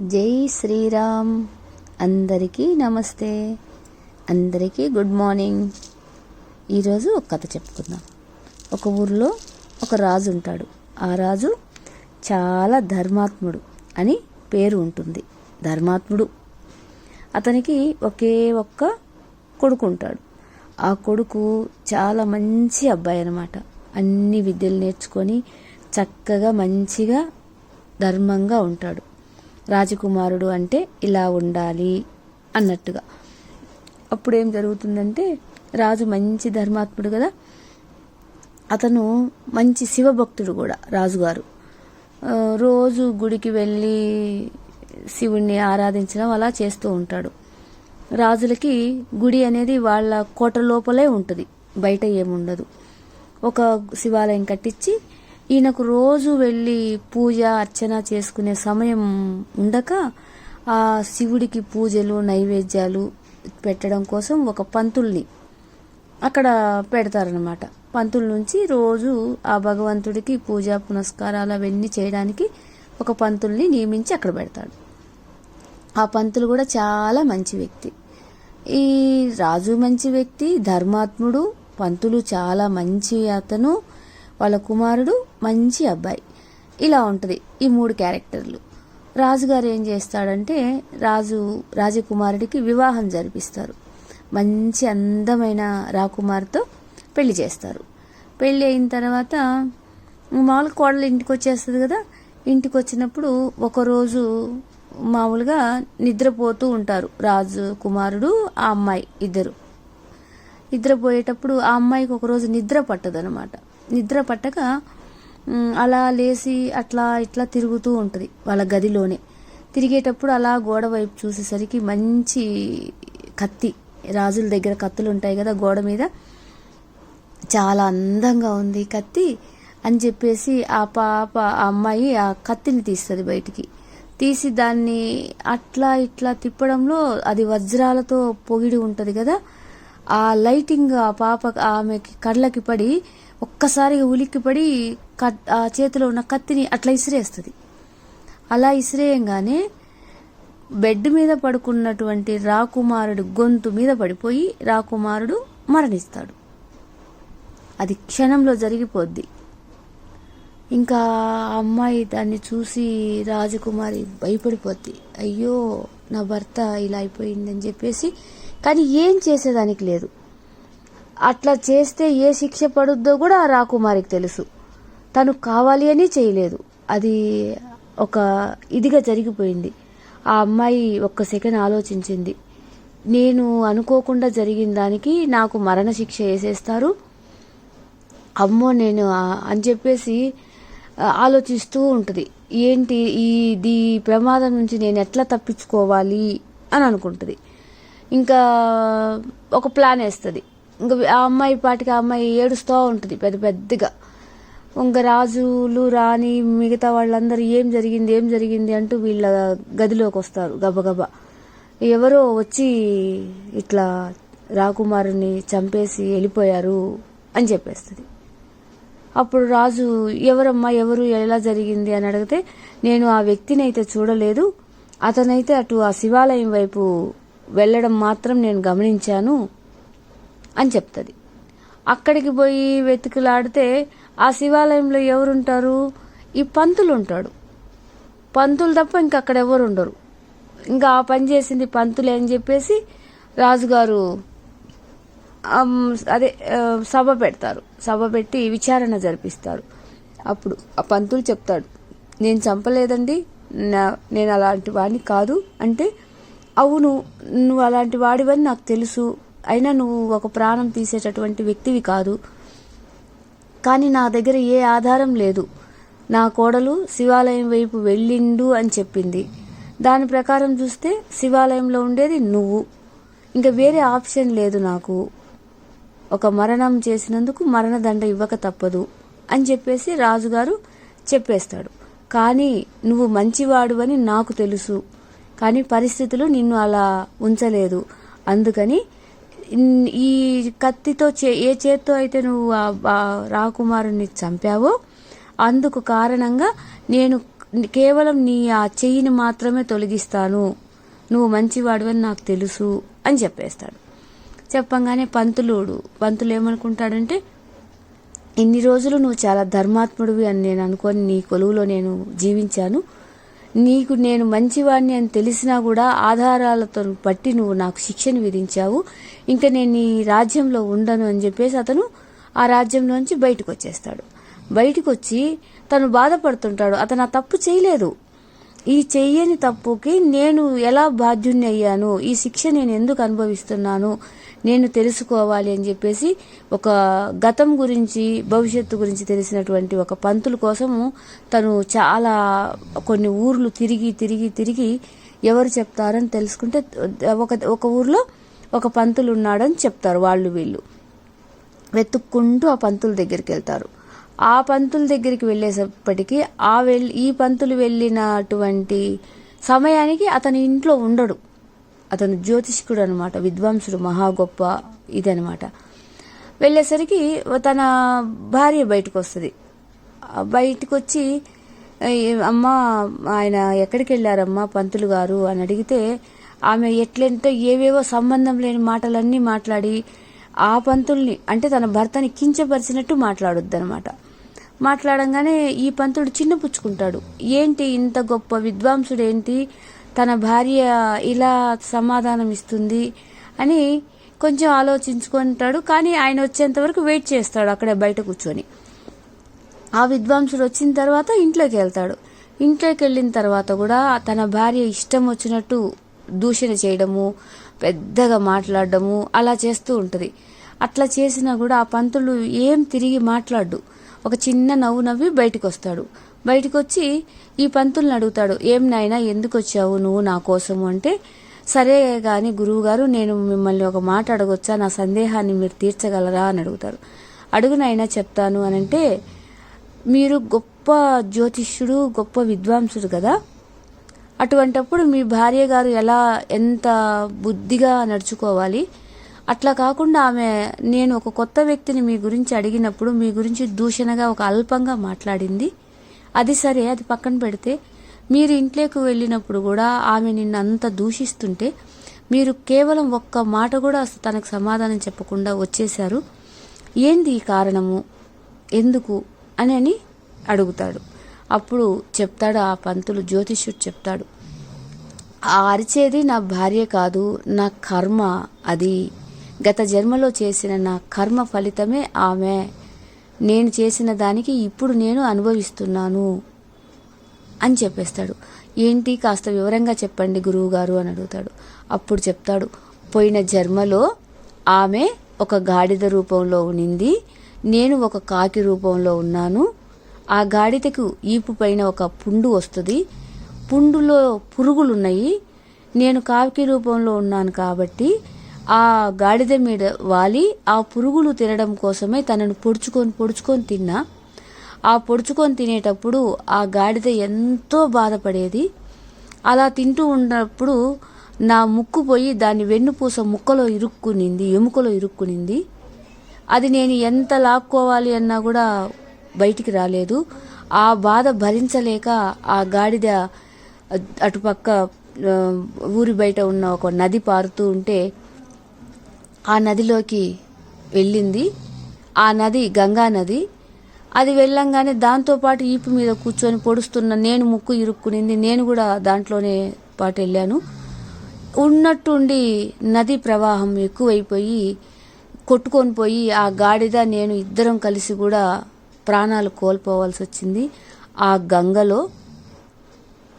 జై శ్రీరామ్. అందరికీ నమస్తే. అందరికీ గుడ్ మార్నింగ్. ఈరోజు ఒక కథ చెప్పుకుందాం. ఒక ఊరిలో ఒక రాజు ఉంటాడు. ఆ రాజు చాలా ధర్మాత్ముడు అని పేరు ఉంటుంది. ధర్మాత్ముడు. అతనికి ఒకే ఒక్క కొడుకు ఉంటాడు. ఆ కొడుకు చాలా మంచి అబ్బాయి అనమాట అన్ని విద్యలు నేర్చుకొని చక్కగా మంచిగా ధర్మంగా ఉంటాడు. రాజకుమారుడు అంటే ఇలా ఉండాలి అన్నట్టుగా. అప్పుడు ఏం జరుగుతుందంటే రాజు మంచి ధర్మాత్ముడు కదా. అతను మంచి శివభక్తుడు కూడా రాజుగారు. రోజు గుడికి వెళ్ళి శివుణ్ణి ఆరాధించడం అలా చేస్తూ ఉంటాడు. రాజులకి గుడి అనేది వాళ్ళ కోట లోపలే ఉంటుంది బయట ఏముండదు. ఒక శివాలయం కట్టించి ఈయనకు రోజు వెళ్ళి పూజ అర్చన చేసుకునే సమయం ఉండక ఆ శివుడికి పూజలు నైవేద్యాలు పెట్టడం కోసం ఒక పంతుల్ని అక్కడ పెడతారనమాట పంతుల నుంచి రోజు ఆ భగవంతుడికి పూజ పునస్కారాలు అవన్నీ చేయడానికి ఒక పంతుల్ని నియమించి అక్కడ పెడతాడు. ఆ పంతులు కూడా చాలా మంచి వ్యక్తి. ఈ రాజు మంచి వ్యక్తి ధర్మాత్ముడు పంతులు చాలా మంచి అతను. వాళ్ళ కుమారుడు మంచి అబ్బాయి. ఇలా ఉంటుంది ఈ మూడు క్యారెక్టర్లు. రాజుగారు ఏం చేస్తాడంటే రాజు రాజకుమారుడికి వివాహం జరిపిస్తారు. మంచి అందమైన రాకుమార్తో పెళ్ళి చేస్తారు. పెళ్ళి అయిన తర్వాత మామూలుగా కోడలు ఇంటికి వచ్చేస్తుంది కదా ఇంటికి వచ్చినప్పుడు ఒకరోజు మామూలుగా నిద్రపోతూ ఉంటారు. రాజు కుమారుడు ఆ అమ్మాయి ఇద్దరు. నిద్రపోయేటప్పుడు ఆ అమ్మాయికి ఒకరోజు నిద్ర పట్టదు అనమాట నిద్ర పట్టక అలా లేచి అట్లా ఇట్లా తిరుగుతూ ఉంటుంది వాళ్ళ గదిలోనే. తిరిగేటప్పుడు అలా గోడ వైపు చూసేసరికి మంచి కత్తి రాజుల దగ్గర కత్తులు ఉంటాయి కదా గోడ మీద. చాలా అందంగా ఉంది కత్తి అని చెప్పేసి ఆ పాప ఆ అమ్మాయి ఆ కత్తిని తీస్తుంది బయటికి. తీసి దాన్ని అట్లా ఇట్లా తిప్పడంలో అది వజ్రాలతో పొగిడి ఉంటుంది కదా. ఆ లైటింగ్ ఆ పాప ఆమెకి కళ్ళకి పడి ఒక్కసారిగా ఉలిక్కిపడి ఆ చేతిలో ఉన్న కత్తిని అట్లా ఇసిరేస్తుంది. అలా ఇసిరేయంగానే బెడ్ మీద పడుకున్నటువంటి రాకుమారుడు గొంతు మీద పడిపోయి రాకుమారుడు మరణిస్తాడు. అది క్షణంలో జరిగిపోద్ది. ఇంకా అమ్మాయి దాన్ని చూసి రాజకుమారి భయపడిపోద్ది. అయ్యో నా భర్త ఇలా అయిపోయిందని చెప్పేసి కానీ ఏం చేసేదానికి లేదు. అట్లా చేస్తే ఏ శిక్ష పడుద్దో కూడా ఆ రాకుమారికి తెలుసు. తను కావాలి అని చేయలేదు. అది ఒక ఇదిగా జరిగిపోయింది. ఆ అమ్మాయి ఒక్క సెకండ్ ఆలోచించింది. నేను అనుకోకుండా జరిగిన దానికి నాకు మరణ శిక్ష వేసేస్తారు. అమ్మో నేను అని చెప్పేసి ఆలోచిస్తూ ఉంటుంది. ఏంటి ఈ దీ ప్రమాదం నుంచి నేను ఎట్లా తప్పించుకోవాలి అని అనుకుంటుంది. ఇంకా ఒక ప్లాన్ వేస్తుంది. ఇంకా ఆ అమ్మాయి పాటికి ఆ అమ్మాయి ఏడుస్తూ ఉంటుంది పెద్ద పెద్దగా. ఇంకా రాజులు రాణి మిగతా వాళ్ళందరూ ఏం జరిగింది ఏం జరిగింది అంటూ వీళ్ళ గదిలోకి వస్తారు గబగబా. ఎవరో వచ్చి ఇట్లా రాకుమారుని చంపేసి వెళ్ళిపోయారు అని చెప్పేస్తుంది. అప్పుడు రాజు ఎవరమ్మా ఎవరు ఎలా జరిగింది? అని అడిగితే నేను ఆ వ్యక్తిని అయితే చూడలేదు. అతనైతే అటు ఆ శివాలయం వైపు వెళ్ళడం మాత్రం నేను గమనించాను అని చెప్తుంది. అక్కడికి పోయి వెతుకులాడితే ఆ శివాలయంలో ఎవరుంటారు? ఈ పంతులు ఉంటాడు పంతులు తప్ప ఇంకా అక్కడ ఎవరు ఉండరు ఇంకా ఆ పని చేసింది పంతులే అని చెప్పేసి రాజుగారు అదే సభ పెడతారు. సభ పెట్టి విచారణ జరిపిస్తారు. అప్పుడు ఆ పంతులు చెప్తాడు నేను చంపలేదండి. నా- నేను అలాంటి వాడిని కాదు. అంటే అవును నువ్వు అలాంటి వాడివని నాకు తెలుసు. అయినా నువ్వు ఒక ప్రాణం తీసేటటువంటి వ్యక్తివి కాదు. కానీ నా దగ్గర ఏ ఆధారం లేదు. నా కోడలు శివాలయం వైపు వెళ్ళిండు అని చెప్పింది. దాని ప్రకారం చూస్తే శివాలయంలో ఉండేది నువ్వు. ఇంకా వేరే ఆప్షన్ లేదు నాకు. ఒక మరణం చేసినందుకు మరణదండ ఇవ్వక తప్పదు అని చెప్పేసి రాజుగారు చెప్పేస్తాడు. కానీ నువ్వు మంచివాడు అని నాకు తెలుసు. కానీ పరిస్థితులు నిన్ను అలా ఉంచలేదు. అందుకని ఈ కత్తితో చే ఏ చేత్తో అయితే నువ్వు ఆ- ఆ రాకుమారుని చంపావో అందుకు కారణంగా నేను కేవలం నీ ఆ చెయ్యిని మాత్రమే తొలగిస్తాను. నువ్వు మంచివాడివని నాకు తెలుసు అని చెప్పేస్తాడు. చెప్పంగానే పంతులుడు పంతులు ఏమనుకుంటాడంటే ఇన్ని రోజులు నువ్వు చాలా ధర్మాత్ముడివి అని నేను అనుకొని నీ కొలువులో నేను జీవించాను. నీకు నేను మంచివాడిని అని తెలిసినా కూడా ఆధారాలతో బట్టి నువ్వు నాకు శిక్షను విధించావు. ఇంకా నేను నీ రాజ్యంలో ఉండను అని చెప్పేసి అతను ఆ రాజ్యంలోంచి బయటకు వచ్చేస్తాడు. బయటకు వచ్చి తను బాధపడుతుంటాడు. అతను ఆ తప్పు చేయలేదు. ఈ చెయ్యని తప్పుకి నేను ఎలా బాధ్యుణ్ణి అయ్యాను ఈ శిక్ష నేను ఎందుకు అనుభవిస్తున్నాను? నేను తెలుసుకోవాలి అని చెప్పేసి ఒక గతం గురించి భవిష్యత్తు గురించి తెలిసినటువంటి ఒక పంతుల కోసము తను చాలా కొన్ని ఊర్లు తిరిగి తిరిగి తిరిగి ఎవరు చెప్తారని తెలుసుకుంటే ఒక ఒక ఊర్లో ఒక పంతులు ఉన్నాడని చెప్తారు వాళ్ళు వీళ్ళు. వెతుక్కుంటూ ఆ పంతుల దగ్గరికి వెళ్తారు. ఆ పంతుల దగ్గరికి వెళ్ళేసప్పటికీ ఆ వెళ్ళి ఈ పంతులు వెళ్ళినటువంటి సమయానికి అతని ఇంట్లో ఉండడు. అతను జ్యోతిష్కుడు అనమాట విద్వాంసుడు మహా గొప్ప ఇదనమాట వెళ్ళేసరికి తన భార్య బయటకు వస్తుంది బయటకు వచ్చి అమ్మ ఆయన ఎక్కడికి వెళ్ళారమ్మా పంతులు గారు? అని అడిగితే ఆమె ఎట్లంటే ఏవేవో సంబంధం లేని మాటలన్నీ మాట్లాడి ఆ పంతుల్ని అంటే తన భర్తని కించపరిచినట్టు మాట్లాడొద్దనమాట మాట్లాడంగానే ఈ పంతుడు చిన్నపుచ్చుకుంటాడు. ఏంటి ఇంత గొప్ప విద్వాంసుడు ఏంటి తన భార్య ఇలా సమాధానం ఇస్తుంది అని కొంచెం ఆలోచించుకుంటాడు కానీ ఆయన వచ్చేంత వరకు వెయిట్ చేస్తాడు అక్కడే బయట కూర్చొని. ఆ విద్వాంసుడు వచ్చిన తర్వాత ఇంట్లోకి వెళ్తాడు. ఇంట్లోకి వెళ్ళిన తర్వాత కూడా తన భార్య ఇష్టం వచ్చినట్టు దూషణ చేయడము పెద్దగా మాట్లాడడము అలా చేస్తూ ఉంటుంది. అట్లా చేసినా కూడా ఆ పంతులు ఏం తిరిగి మాట్లాడు. ఒక చిన్న నవ్వు నవ్వి బయటకు వస్తాడు బయటకు వచ్చి ఈ పంతుల్ని అడుగుతాడు ఏం నాయనా ఎందుకు వచ్చావు నువ్వు నా కోసము? అంటే సరే కానీ గురువు గారు నేను మిమ్మల్ని ఒక మాట అడగొచ్చా నా సందేహాన్ని మీరు తీర్చగలరా? అని అడుగుతారు అడుగునైనా చెప్తాను. అని అంటే మీరు గొప్ప జ్యోతిష్యుడు గొప్ప విద్వాంసుడు కదా. అటువంటప్పుడు మీ భార్య గారు ఎలా ఎంత బుద్ధిగా నడుచుకోవాలి? అట్లా కాకుండా ఆమె నేను ఒక కొత్త వ్యక్తిని మీ గురించి అడిగినప్పుడు మీ గురించి దూషణగా ఒక అల్పంగా మాట్లాడింది. అది సరే అది పక్కన పెడితే మీరు ఇంట్లోకి వెళ్ళినప్పుడు కూడా ఆమె నిన్ను అంత దూషిస్తుంటే మీరు కేవలం ఒక్క మాట కూడా అసలు తనకు సమాధానం చెప్పకుండా వచ్చేశారు. ఏంది ఈ కారణము? ఎందుకు? అని అని అడుగుతాడు. అప్పుడు చెప్తాడు ఆ పంతులు జ్యోతిష్యుడు చెప్తాడు. ఆ అరిచేది నా భార్య కాదు నా కర్మ అది. గత జన్మలో చేసిన నా కర్మ ఫలితమే ఆమె. నేను చేసిన దానికి ఇప్పుడు నేను అనుభవిస్తున్నాను అని చెప్పేస్తాడు. ఏంటి? కాస్త వివరంగా చెప్పండి గురువు గారు అని అడుగుతాడు. అప్పుడు చెప్తాడు పోయిన జన్మలో ఆమె ఒక గాడిద రూపంలో ఉనింది నేను ఒక కాకి రూపంలో ఉన్నాను. ఆ గాడిదకు ఈపు పైన ఒక పుండు వస్తుంది. పుండులో పురుగులున్నాయి. నేను కాకి రూపంలో ఉన్నాను కాబట్టి ఆ గాడిద మీద వాలి ఆ పురుగులు తినడం కోసమే తనను పొడుచుకొని పొడుచుకొని తిన్నా. ఆ పొడుచుకొని తినేటప్పుడు ఆ గాడిద ఎంతో బాధపడేది. అలా తింటూ ఉన్నప్పుడు నా ముక్కు పోయి దాని వెన్నుపూస ముక్కలో ఇరుక్కునింది ఎముకలో ఇరుక్కునింది. అది నేను ఎంత లాక్కోవాలి అన్నా కూడా బయటికి రాలేదు. ఆ బాధ భరించలేక ఆ గాడిద అటుపక్క ఊరి బయట ఉన్న ఒక నది పారుతూ ఉంటే ఆ నదిలోకి వెళ్ళింది. ఆ నది గంగా నది. అది వెళ్ళంగానే దాంతోపాటు ఈపు మీద కూర్చొని పొడుస్తున్న నేను ముక్కు ఇరుక్కునింది. నేను కూడా దాంట్లోనే పాటు వెళ్ళాను. ఉన్నట్టుండి నది ప్రవాహం ఎక్కువైపోయి కొట్టుకొని పోయి ఆ గాడిద నేను ఇద్దరం కలిసి కూడా ప్రాణాలు కోల్పోవాల్సి వచ్చింది. ఆ గంగలో.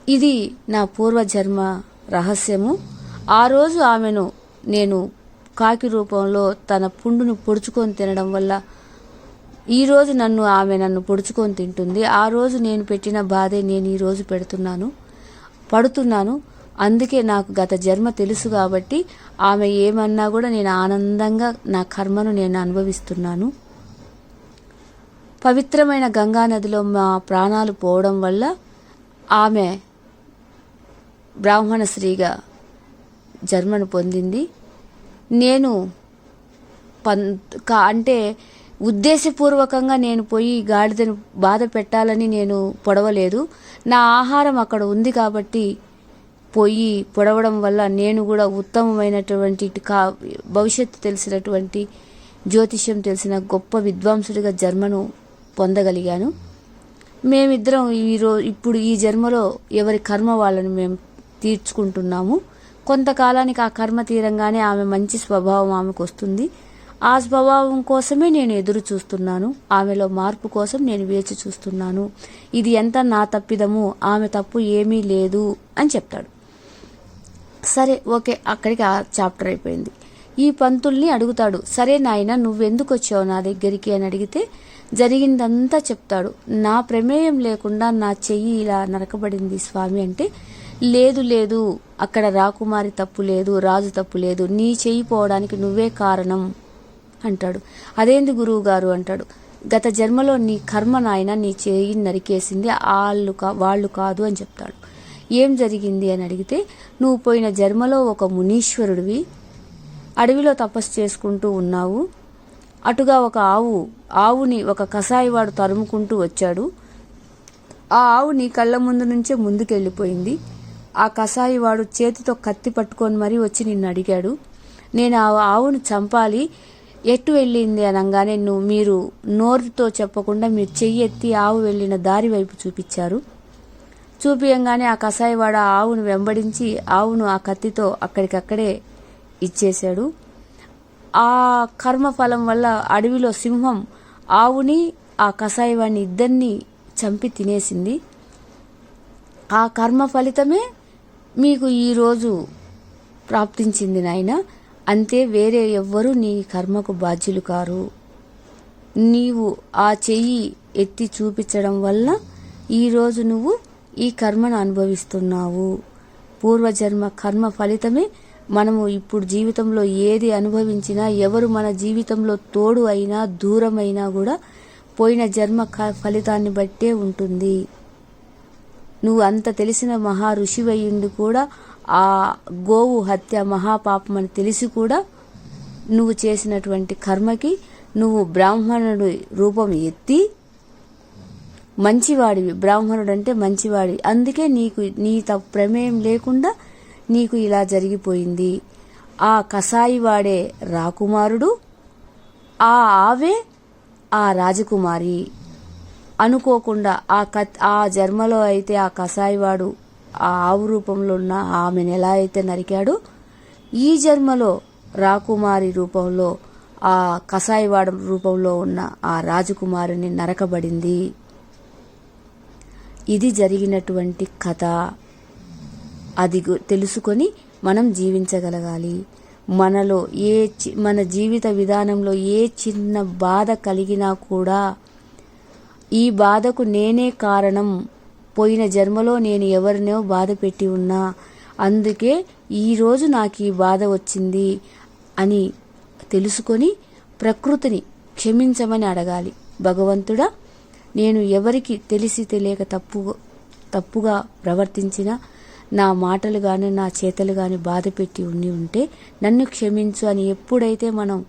ఇది నా పూర్వజన్మ రహస్యము. ఆ రోజు ఆమెను నేను కాకి రూపంలో తన పుండును పొడుచుకొని తినడం వల్ల ఈరోజు నన్ను ఆమె నన్ను పొడుచుకొని తింటుంది. ఆ రోజు నేను పెట్టిన బాధే నేను ఈరోజు పెడుతున్నాను పడుతున్నాను. అందుకే నాకు గత జన్మ తెలుసు కాబట్టి ఆమె ఏమన్నా కూడా నేను ఆనందంగా నా కర్మను నేను అనుభవిస్తున్నాను. పవిత్రమైన గంగా నదిలో మా ప్రాణాలు పోవడం వల్ల ఆమె బ్రాహ్మణ స్త్రీగా జన్మను పొందింది. నేను పన్ కా అంటే ఉద్దేశపూర్వకంగా నేను పోయి గాడిదను బాధ పెట్టాలని నేను పొడవలేదు. నా ఆహారం అక్కడ ఉంది కాబట్టి పోయి పొడవడం వల్ల నేను కూడా ఉత్తమమైనటువంటి కా భవిష్యత్తు తెలిసినటువంటి జ్యోతిష్యం తెలిసిన గొప్ప విద్వాంసుడిగా జన్మను పొందగలిగాను. మేమిద్దరం ఈరో ఇప్పుడు ఈ జన్మలో ఎవరి కర్మ వాళ్ళని మేము తీర్చుకుంటున్నాము. కొంతకాలానికి ఆ కర్మ తీరంగానే ఆమె మంచి స్వభావం ఆమెకు వస్తుంది. ఆ స్వభావం కోసమే నేను ఎదురు చూస్తున్నాను. ఆమెలో మార్పు కోసం నేను వేచి చూస్తున్నాను. ఇది ఎంత నా తప్పిదము ఆమె తప్పు ఏమీ లేదు అని చెప్తాడు. సరే ఓకే అక్కడికి ఆ చాప్టర్ అయిపోయింది. ఈ పంతుల్ని అడుగుతాడు సరే నాయన నువ్వెందుకు వచ్చావు నా దగ్గరికి? అని అడిగితే జరిగిందంతా చెప్తాడు. నా ప్రమేయం లేకుండా నా చెయ్యి ఇలా నరకబడింది స్వామి అంటే లేదు లేదు. అక్కడ రాకుమారి తప్పు లేదు రాజు తప్పు లేదు. నీ చెయ్యి పోవడానికి నువ్వే కారణం అంటాడు. అదేంది గురువు గారు అంటాడు. గత జన్మలో నీ కర్మ నాయన నీ చేయి నరికేసింది వాళ్ళు కా వాళ్ళు కాదు అని చెప్తాడు. ఏం జరిగింది అని అడిగితే నువ్వు పోయిన జన్మలో ఒక మునీశ్వరుడివి. అడవిలో తపస్సు చేసుకుంటూ ఉన్నావు. అటుగా ఒక ఆవు ఆవుని ఒక కసాయివాడు తరుముకుంటూ వచ్చాడు. ఆ ఆవు నీ కళ్ళ ముందు నుంచే ముందుకెళ్ళిపోయింది. ఆ కసాయివాడు చేతితో కత్తి పట్టుకొని మరీ వచ్చి నిన్ను అడిగాడు. నేను ఆ ఆవును చంపాలి ఎటు వెళ్ళింది అనగానే నువ్వు మీరు నోరుతో చెప్పకుండా మీరు చెయ్యి ఎత్తి ఆవు వెళ్ళిన దారి వైపు చూపించారు. చూపియంగానే ఆ కసాయివాడు ఆ ఆవును వెంబడించి ఆవును ఆ కత్తితో అక్కడికక్కడే ఇచ్చేశాడు. ఆ కర్మఫలం వల్ల అడవిలో సింహం ఆవుని ఆ కసాయివాడిని ఇద్దరిని చంపి తినేసింది. ఆ కర్మ ఫలితమే మీకు ఈరోజు ప్రాప్తించింది నాయన. అంతే వేరే ఎవ్వరూ నీ కర్మకు బాధ్యులు కారు. నీవు ఆ చెయ్యి ఎత్తి చూపించడం వల్ల ఈరోజు నువ్వు ఈ కర్మను అనుభవిస్తున్నావు. పూర్వజన్మ కర్మ ఫలితమే మనము ఇప్పుడు జీవితంలో ఏది అనుభవించినా ఎవరు మన జీవితంలో తోడు అయినా దూరమైనా కూడా పోయిన జన్మ క- ఫలితాన్ని బట్టే ఉంటుంది. నువ్వు అంత తెలిసిన మహా ఋషివయ్యుండి కూడా ఆ గోవు హత్య మహాపాపం అని తెలిసి కూడా నువ్వు చేసినటువంటి కర్మకి నువ్వు బ్రాహ్మణుడి రూపం ఎత్తి మంచివాడివి. బ్రాహ్మణుడు అంటే మంచివాడివి అందుకే నీకు నీ త ప్రమేయం లేకుండా నీకు ఇలా జరిగిపోయింది. ఆ కసాయి వాడే రాకుమారుడు ఆ ఆవే ఆ రాజకుమారి. అనుకోకుండా ఆ కత్ ఆ జన్మలో అయితే ఆ కసాయివాడు ఆ ఆవు రూపంలో ఉన్న ఆమెను ఎలా అయితే నరికాడో ఈ జన్మలో రాకుమారి రూపంలో ఆ కసాయివాడు రూపంలో ఉన్న ఆ రాజకుమారిని నరకబడింది. ఇది జరిగినటువంటి కథ. అది తెలుసుకొని మనం జీవించగలగాలి. మనలో ఏ చి- మన జీవిత విధానంలో ఏ చిన్న బాధ కలిగినా కూడా ఈ బాధకు నేనే కారణం. పోయిన జన్మలో నేను ఎవరినో బాధ పెట్టి ఉన్నా. అందుకే ఈరోజు నాకు ఈ బాధ వచ్చింది అని తెలుసుకొని ప్రకృతిని క్షమించమని అడగాలి. భగవంతుడా నేను ఎవరికి తెలిసి తెలియక తప్పు తప్పుగా ప్రవర్తించిన నా మాటలు కానీ నా చేతలు కానీ బాధ పెట్టి ఉండి ఉంటే నన్ను క్షమించు అని ఎప్పుడైతే మనం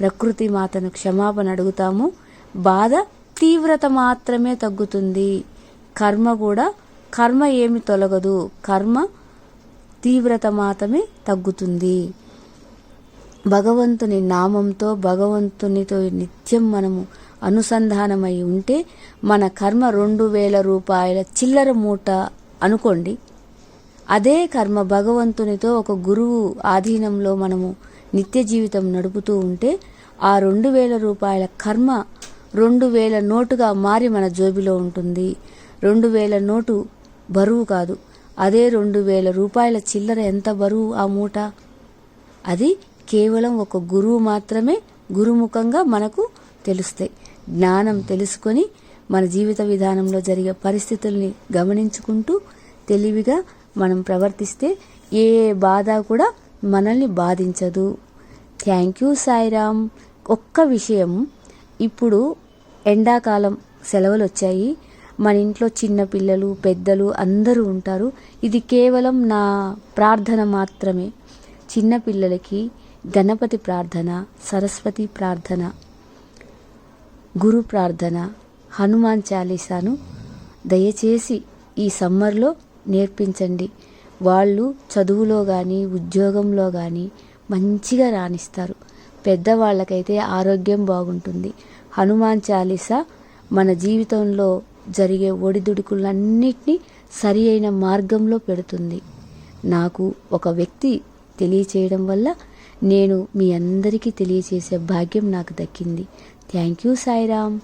ప్రకృతి మాతను క్షమాపణ అడుగుతామో బాధ తీవ్రత మాత్రమే తగ్గుతుంది. కర్మ కూడా కర్మ ఏమి తొలగదు. కర్మ తీవ్రత మాత్రమే తగ్గుతుంది. భగవంతుని నామంతో భగవంతునితో నిత్యం మనము అనుసంధానమై ఉంటే మన కర్మ రెండు వేల రూపాయల చిల్లర మూట అనుకోండి. అదే కర్మ భగవంతునితో ఒక గురువు ఆధీనంలో మనము నిత్య జీవితం నడుపుతూ ఉంటే ఆ రెండు వేల రూపాయల కర్మ రెండు వేల నోటుగా మారి మన జోబిలో ఉంటుంది. రెండు వేల నోటు బరువు కాదు. అదే రెండు వేల రూపాయల చిల్లర ఎంత బరువు ఆ మూట? అది కేవలం ఒక గురువు మాత్రమే గురుముఖంగా మనకు తెలుస్తాయి. జ్ఞానం తెలుసుకొని మన జీవిత విధానంలో జరిగే పరిస్థితుల్ని గమనించుకుంటూ తెలివిగా మనం ప్రవర్తిస్తే ఏ బాధ కూడా మనల్ని బాధించదు. Thank you Sairam. ఒక్క విషయం. ఇప్పుడు ఎండాకాలం సెలవులు వచ్చాయి మన ఇంట్లో చిన్న పిల్లలు పెద్దలు అందరూ ఉంటారు. ఇది కేవలం నా ప్రార్థన మాత్రమే. చిన్న పిల్లలకి గణపతి ప్రార్థన సరస్వతి ప్రార్థన గురు ప్రార్థన హనుమాన్ చాలీసాను దయచేసి ఈ సమ్మర్లో నేర్పించండి. వాళ్ళు చదువులో కానీ ఉద్యోగంలో కానీ మంచిగా రాణిస్తారు. పెద్దవాళ్ళకైతే ఆరోగ్యం బాగుంటుంది. హనుమాన్ చాలీసా మన జీవితంలో జరిగే ఒడిదుడుకులన్నిటినీ సరి అయిన మార్గంలో పెడుతుంది. నాకు ఒక వ్యక్తి తెలియచేయడం వల్ల నేను మీ అందరికీ తెలియచేసే భాగ్యం నాకు దక్కింది. Thank you Sairam.